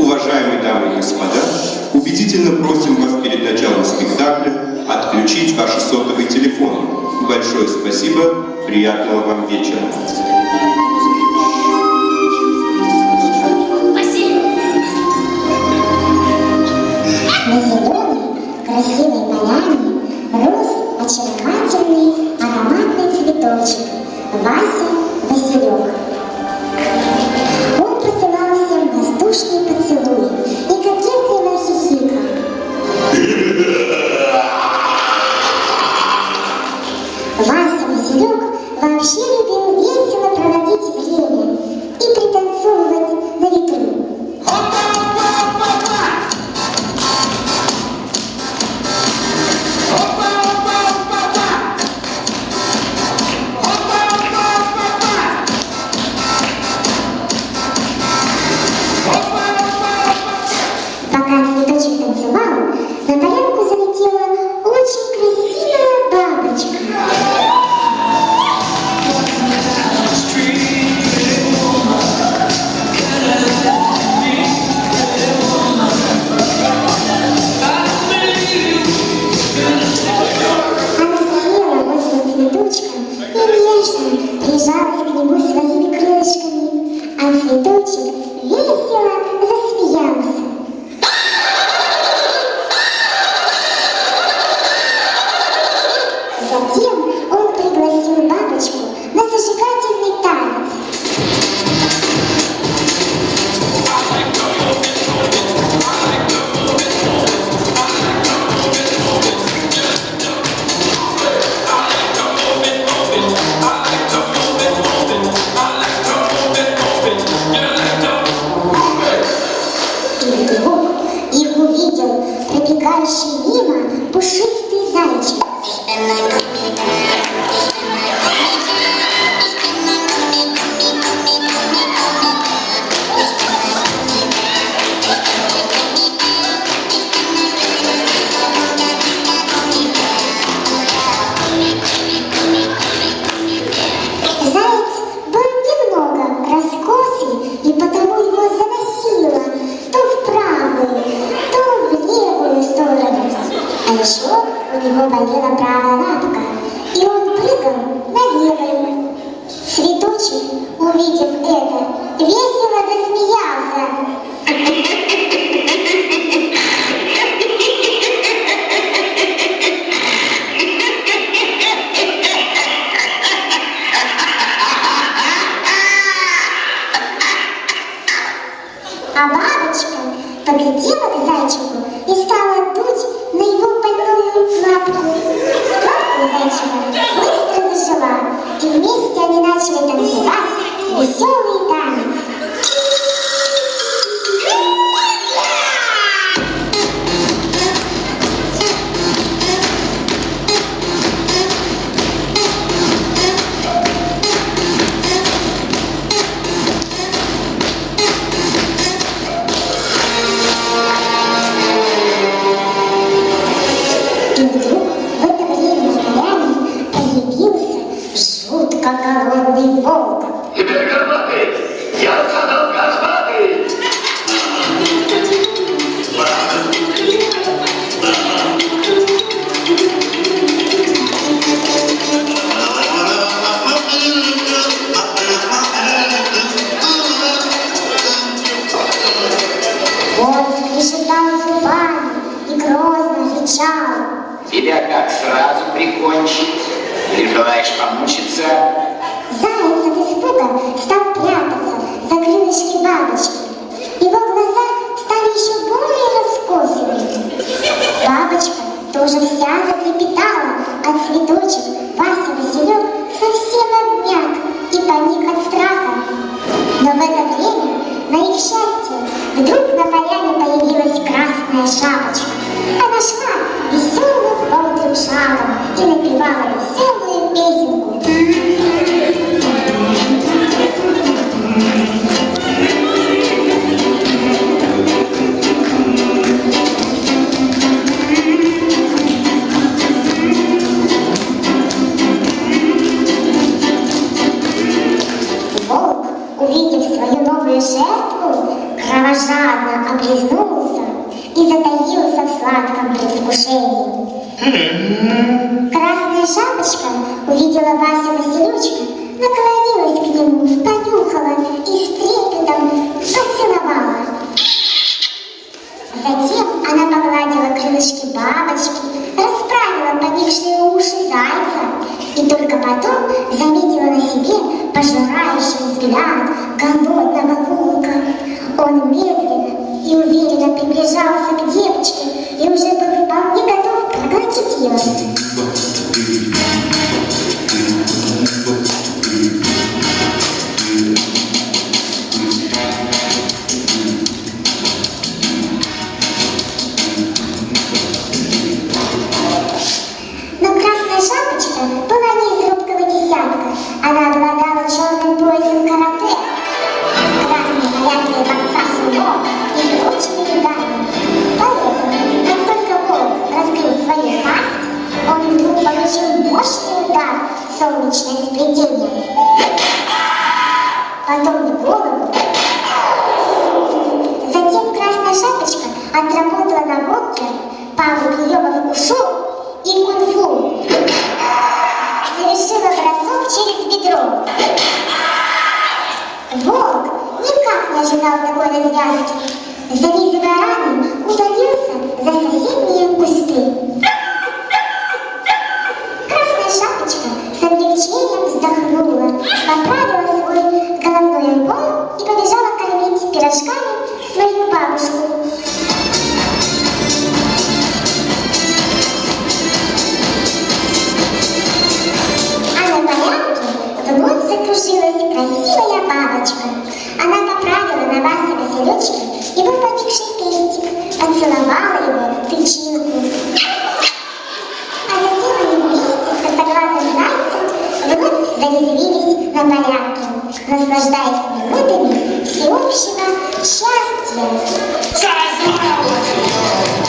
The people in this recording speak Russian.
Уважаемые дамы и господа, убедительно просим вас перед началом спектакля отключить ваши сотовые телефоны. Большое спасибо, приятного вам вечера. На зеленой, красивой поляне рос очаровательный ароматный цветочек Вася Василек. Всем воздушные поцелуи и кокетливо хихикал. Вася Василек вообще увидев это, весело засмеялся. А бабочка подлетела к зайчику и стала дуть на его больную лапку. Лапка зайчика быстро зажила, и вместе они начали танцевать 我秀丽的。Голодный волк. Теперь горбатый! Я сказал зубами и грозно рычал. Тебя как сразу прикончить? Или желаешь помучиться? Увидев свою новую жертву, кровожадно облизнулся и затаился в сладком предвкушении. Красная шапочка увидела Васю Василючка, Он медленно и уверенно приближался к девочке и уже был вполне готов проглотить ее. Ожидал такой развязки. Зализывая раны, удалился за соседние кусты. Красная шапочка с облегчением вздохнула, поправила свой головной убор и побежала кормить пирожками свою бабушку. А на полянке вновь закружилась красивая бабочка. Она поправила на Васе Поникший пестик, поцеловала его в тычинку. А затем они вместе с косоглазым зайцем вновь зарезвились на полянке, наслаждаясь минутами всеобщего счастья. Счастье!